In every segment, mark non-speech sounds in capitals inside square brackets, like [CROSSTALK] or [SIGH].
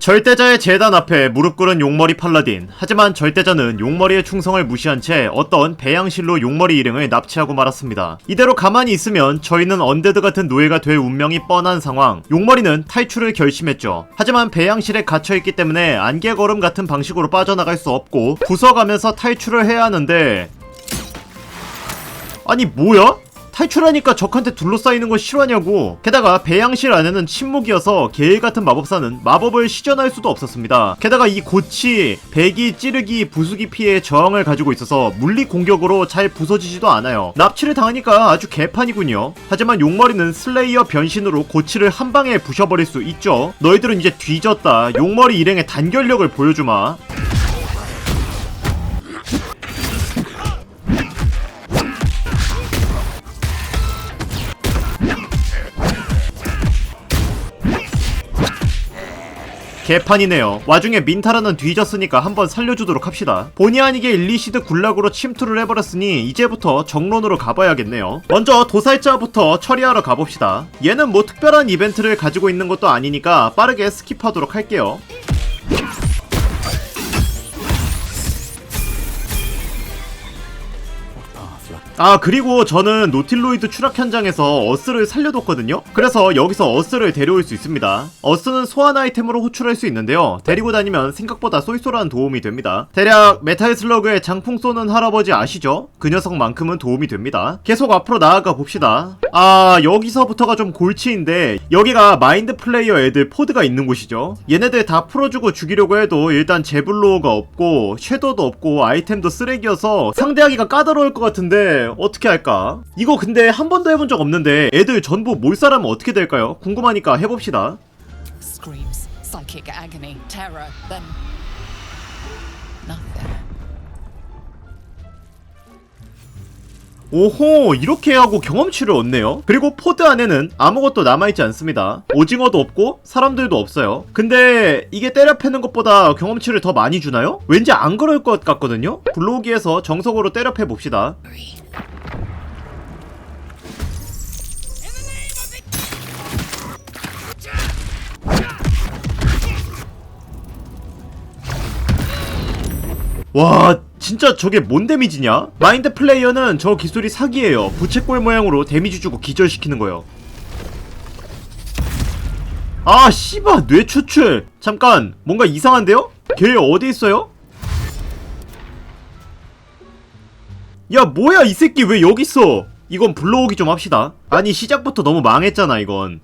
절대자의 재단 앞에 무릎 꿇은 용머리 팔라딘. 하지만 절대자는 용머리의 충성을 무시한 채 어떤 배양실로 용머리 일행을 납치하고 말았습니다. 이대로 가만히 있으면 저희는 언데드 같은 노예가 될 운명이 뻔한 상황. 용머리는 탈출을 결심했죠. 하지만 배양실에 갇혀있기 때문에 안개 걸음 같은 방식으로 빠져나갈 수 없고 부숴가면서 탈출을 해야 하는데 아니 뭐야? 탈출하니까 적한테 둘러싸이는 거 싫어하냐고. 게다가 배양실 안에는 침묵이어서 개일 같은 마법사는 마법을 시전할 수도 없었습니다. 게다가 이 고치, 배기, 찌르기, 부수기 피해 저항을 가지고 있어서 물리 공격으로 잘 부서지지도 않아요. 납치를 당하니까 아주 개판이군요. 하지만 용머리는 슬레이어 변신으로 고치를 한 방에 부셔버릴 수 있죠. 너희들은 이제 뒤졌다. 용머리 일행의 단결력을 보여주마. 개판이네요. 와중에 민타라는 뒤졌으니까 한번 살려주도록 합시다. 본의 아니게 일리시드 굴락으로 침투를 해버렸으니 이제부터 정론으로 가봐야겠네요. 먼저 도살자부터 처리하러 가봅시다. 얘는 뭐 특별한 이벤트를 가지고 있는 것도 아니니까 빠르게 스킵하도록 할게요. 아 그리고 저는 노틸로이드 추락 현장에서 어스를 살려뒀거든요. 그래서 여기서 어스를 데려올 수 있습니다. 어스는 소환 아이템으로 호출할 수 있는데요. 데리고 다니면 생각보다 쏠쏠한 도움이 됩니다. 대략 메탈 슬러그에 장풍 쏘는 할아버지 아시죠? 그 녀석만큼은 도움이 됩니다. 계속 앞으로 나아가 봅시다. 아 여기서부터가 좀 골치인데 여기가 마인드 플레이어 애들 포드가 있는 곳이죠. 얘네들 다 풀어주고 죽이려고 해도 일단 제블로어가 없고 섀도도 없고 아이템도 쓰레기여서 상대하기가 까다로울 것 같은데 어떻게 할까? 이거 근데 한 번도 해본 적 없는데 애들 전부 몰살하면 어떻게 될까요? 궁금하니까 해봅시다. Screams, psychic agony, terror, then 오호 이렇게 하고 경험치를 얻네요. 그리고 포드 안에는 아무것도 남아있지 않습니다. 오징어도 없고 사람들도 없어요. 근데 이게 때려 패는 것보다 경험치를 더 많이 주나요? 왠지 안 그럴 것 같거든요? 블로기에서 정석으로 때려 패 봅시다. 와 진짜 저게 뭔 데미지냐? 마인드 플레이어는 저 기술이 사기예요 부채꼴 모양으로 데미지 주고 기절시키는 거요 아 씨바 뇌 추출 잠깐 뭔가 이상한데요? 걔 어디 있어요? 야 뭐야 이 새끼 왜 여기 있어 이건 불러오기 좀 합시다 아니 시작부터 너무 망했잖아 이건.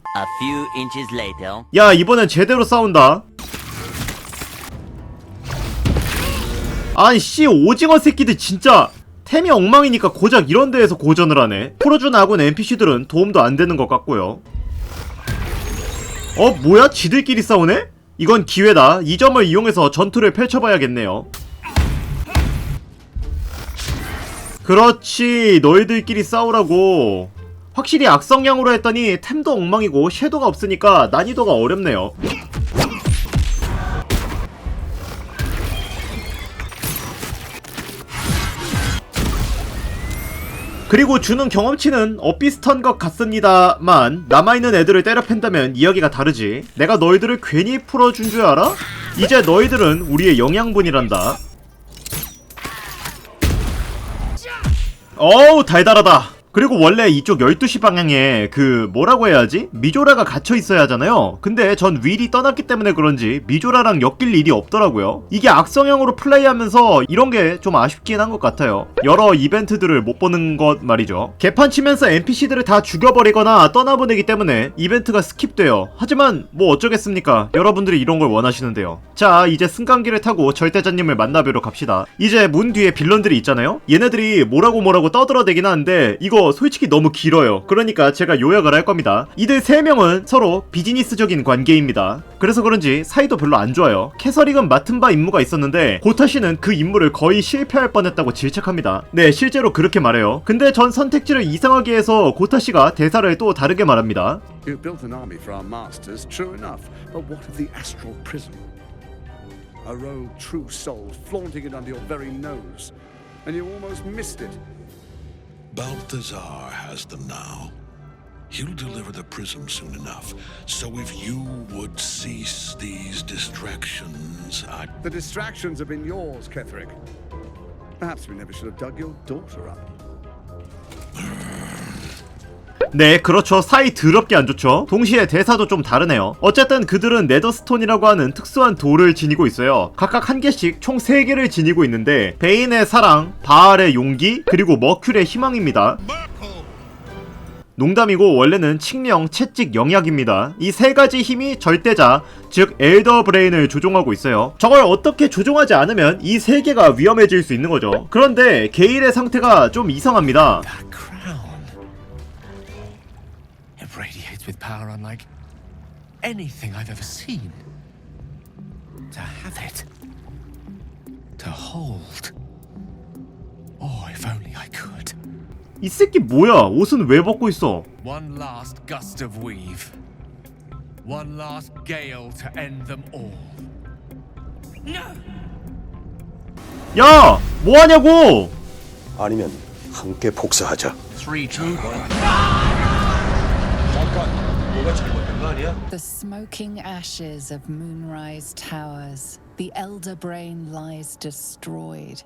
야 이번엔 제대로 싸운다 아니 씨 오징어 새끼들 진짜 템이 엉망이니까 고작 이런 데에서 고전을 하네. 풀어준 아군 NPC들은 도움도 안 되는 것 같고요. 어 뭐야? 지들끼리 싸우네? 이건 기회다. 이 점을 이용해서 전투를 펼쳐봐야겠네요. 그렇지. 너희들끼리 싸우라고. 확실히 악성량으로 했더니 템도 엉망이고 섀도가 없으니까 난이도가 어렵네요 그리고 주는 경험치는 엇비슷한 것 같습니다만 남아있는 애들을 때려 팬다면 이야기가 다르지. 내가 너희들을 괜히 풀어준 줄 알아? 이제 너희들은 우리의 영양분이란다. 어우 달달하다 그리고 원래 이쪽 12시 방향에 그 뭐라고 해야지? 미조라가 갇혀 있어야 하잖아요. 근데 전 윌이 떠났기 때문에 그런지 미조라랑 엮일 일이 없더라고요. 이게 악성형으로 플레이하면서 이런 게 좀 아쉽긴 한 것 같아요. 여러 이벤트들을 못 보는 것 말이죠. 개판 치면서 NPC들을 다 죽여버리거나 떠나보내기 때문에 이벤트가 스킵돼요. 하지만 뭐 어쩌겠습니까? 여러분들이 이런 걸 원하시는데요. 자, 이제 승강기를 타고 절대자님을 만나뵈러 갑시다. 이제 문 뒤에 빌런들이 있잖아요? 얘네들이 뭐라고 뭐라고 떠들어대긴 하는데 이거 솔직히 너무 길어요. 그러니까 제가 요약을 할 겁니다. 이들 세 명은 서로 비즈니스적인 관계입니다. 그래서 그런지 사이도 별로 안 좋아요. 캐서링은 맡은 바 임무가 있었는데 고타 씨는 그 임무를 거의 실패할 뻔했다고 질책합니다. 네, 실제로 그렇게 말해요. 근데 전 선택지를 이상하게 해서 고타 씨가 대사를 또 다르게 말합니다. You built an army for our masters, true enough. But what of the astral prison? A rogue true soul flaunting it under your very nose. And you almost missed it. Balthazar has them now. He'll deliver the prism soon enough. So if you would cease these distractions, I'd. The distractions have been yours, Ketherick. Perhaps we never should have dug your daughter up. 네, 그렇죠. 사이 더럽게 안 좋죠. 동시에 대사도 좀 다르네요. 어쨌든 그들은 네더스톤이라고 하는 특수한 돌을 지니고 있어요. 각각 한 개씩 총 3개를 지니고 있는데 베인의 사랑, 바알의 용기, 그리고 머큐리의 희망입니다. 농담이고 원래는 칙령, 채찍, 영약입니다. 이 세 가지 힘이 절대자, 즉 엘더 브레인을 조종하고 있어요. 저걸 어떻게 조종하지 않으면 이 세 개가 위험해질 수 있는 거죠. 그런데 게일의 상태가 좀 이상합니다. radiates with power unlike anything I've ever seen. To have it. To hold. Oh, if only I could. 이 새끼 뭐야? 옷은 왜 벗고 있어? One last gust of weave. One last gale to end them all. 야! 뭐 하냐고! 아니면 함께 복사하자. Three, two, one. The smoking ashes of Moonrise Towers. The Elder Brain lies destroyed.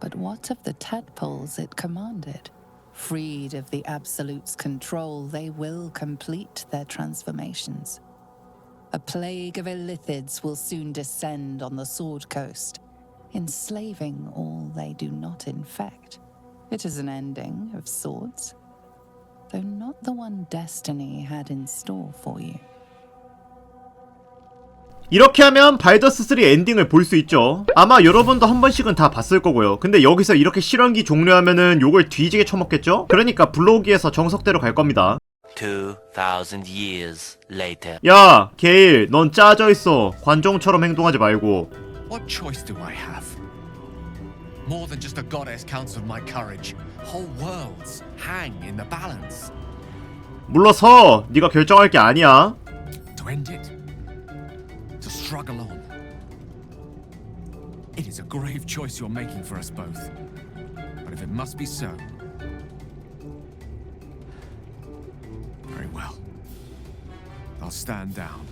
But what of the tadpoles it commanded? Freed of the Absolute's control, they will complete their transformations. A plague of illithids will soon descend on the Sword Coast, enslaving all they do not infect. It is an ending of sorts, though not the one destiny had in store for you. 이렇게 하면 발더스 3 엔딩을 볼 수 있죠. 아마 여러분도 한 번씩은 다 봤을 거고요. 근데 여기서 이렇게 실현기 종료하면은 욕을 뒤지게 쳐먹겠죠? 그러니까 블로기에서 정석대로 갈 겁니다. 2,000 years later. 야, 게일, 넌 짜져 있어. 관종처럼 행동하지 말고. What choice do I have? More than just a goddess counts on my courage. Whole worlds hang in the balance. 물러서. 네가 결정할 게 아니야. To end it. To struggle on. It is a grave choice you're making for us both. But if it must be so. Very well. I'll stand down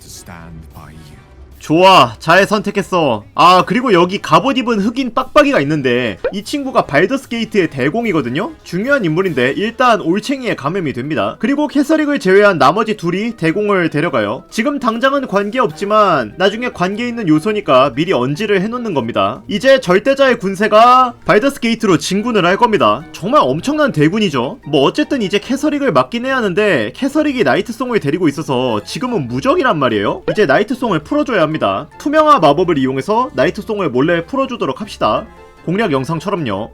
to stand by you. 좋아, 잘 선택했어. 아, 그리고 여기 갑옷 입은 흑인 빡빡이가 있는데 이 친구가 발더스 게이트의 대공이거든요. 중요한 인물인데 일단 올챙이에 감염이 됩니다. 그리고 캐서릭을 제외한 나머지 둘이 대공을 데려가요. 지금 당장은 관계없지만 나중에 관계 있는 요소니까 미리 언지를 해놓는 겁니다. 이제 절대자의 군세가 발더스 게이트로 진군을 할 겁니다. 정말 엄청난 대군이죠. 뭐 어쨌든 이제 캐서릭을 맡긴 해야 하는데 캐서릭이 나이트송을 데리고 있어서 지금은 무적이란 말이에요. 이제 나이트송을 풀어줘야 합니다. 투명화 마법을 이용해서 나이트송을 몰래 풀어주도록 합시다. 공략 영상처럼요.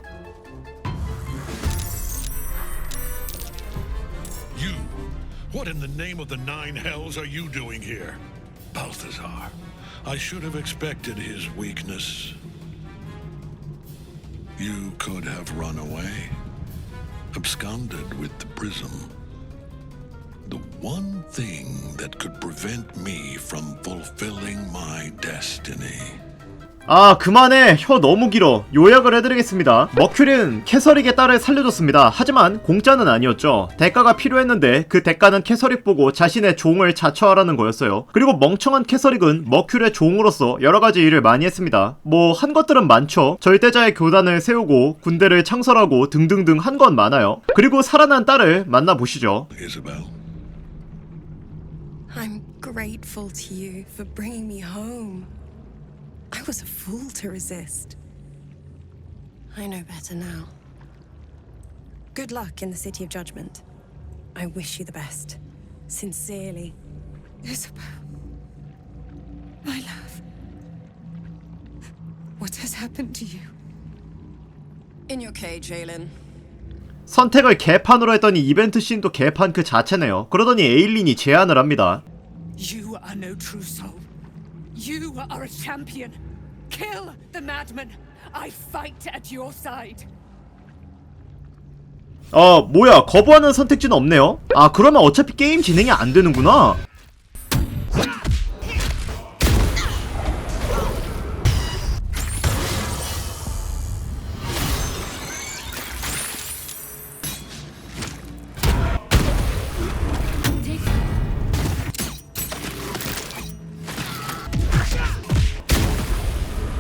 The one thing that could prevent me from fulfilling my destiny. 아 그만해. 혀 너무 길어. 요약을 해드리겠습니다. 머큐리는 캐서릭의 딸을 살려줬습니다. 하지만 공짜는 아니었죠. 대가가 필요했는데 그 대가는 캐서릭 보고 자신의 종을 자처하라는 거였어요. 그리고 멍청한 캐서릭은 머큐리의 종으로서 여러가지 일을 많이 했습니다. 뭐 한 것들은 많죠. 절대자의 교단을 세우고 군대를 창설하고 등등등 한 건 많아요. 그리고 살아난 딸을 만나보시죠. Isabel, I'm grateful to you for bringing me home. I was a fool to resist. I know better now. Good luck in the City of Judgment. I wish you the best. Sincerely. Isabel. My love. What has happened to you? In your cage, Aelin. 선택을 개판으로 했더니 이벤트 씬도 개판 그 자체네요 그러더니 에일린이 제안을 합니다 You Are no true soul. You are a champion. Kill the madman. I fight at your side. 어 뭐야 거부하는 선택지는 없네요 아 그러면 어차피 게임 진행이 안 되는구나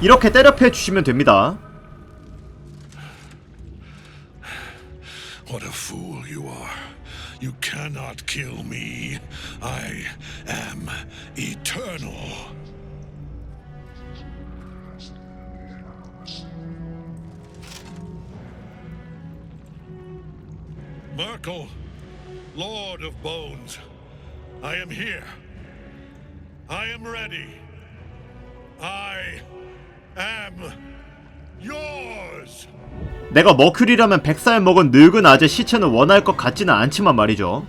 이렇게 때려 패 주시면 됩니다. What a fool you are. You cannot kill me. I am eternal. Merkel, Lord of Bones, I am here. I am ready. I am yours. 내가 머큐리라면 백살 먹은 늙은 아재 시체는 원할 것 같지는 않지만 말이죠.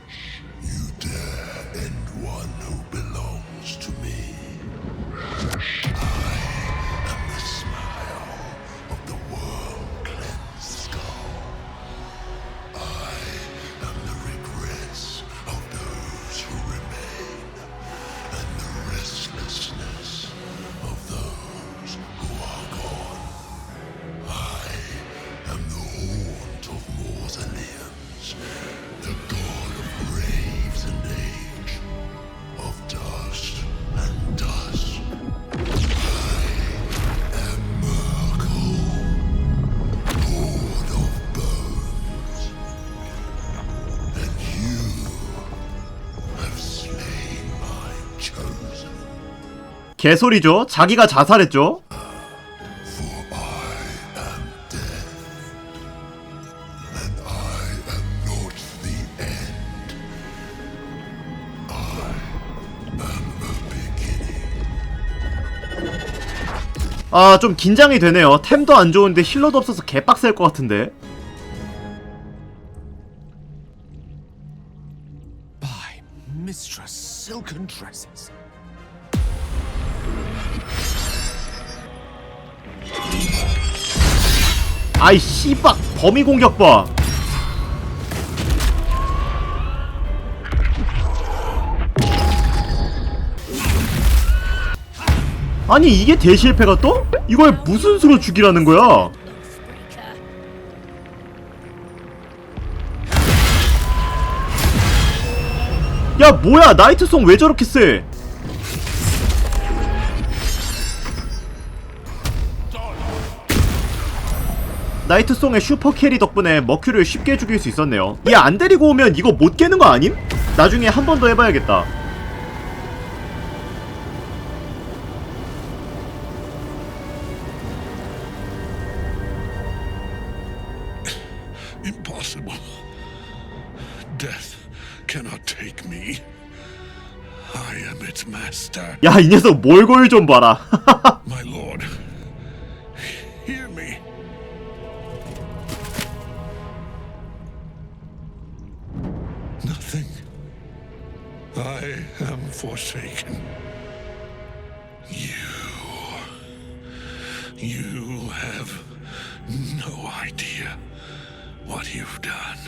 개소리죠. 자기가 자살했죠. 아, 좀 긴장이 되네요. 템도 안 좋은데 힐러도 없어서 개빡셀 것 같은데. By Mistress Silken. 아이 씨박 범위 공격 봐. 아니 이게 대실패가 또? 이걸 무슨 수로 죽이라는 거야? 야 뭐야 나이트송 왜 저렇게 세? 나이트송의 슈퍼캐리 덕분에 머큐를 쉽게 죽일 수 있었네요 얘 안 데리고 오면 이거 못 깨는 거 아님? 나중에 한 번 더 해봐야겠다 Impossible. Death cannot take me. I am its master. 야이 녀석 몰골 좀 봐라 [LAUGHS] forsaken. You. You have no idea what you've done.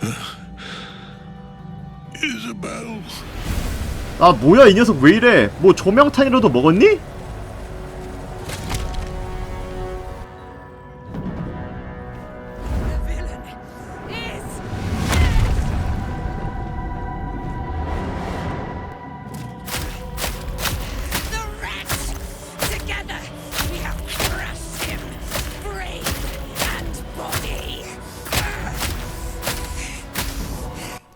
Huh? Isabel. 아 뭐야 이 녀석 왜 이래 뭐 조명탄이라도 먹었니?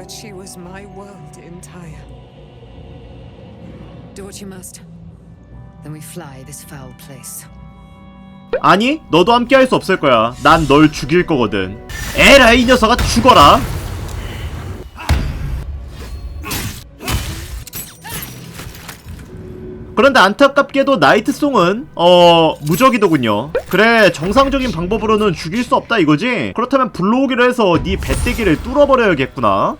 but she was my world entire. Do what you must. Then we fly this foul place. 아니 너도 함께 할 수 없을 거야 난 널 죽일 거거든 에라 이 녀석아 죽어라 그런데 안타깝게도 나이트송은 어 무적이더군요 그래 정상적인 방법으로는 죽일 수 없다 이거지? 그렇다면 불러오기로 해서 네 배때기를 뚫어버려야겠구나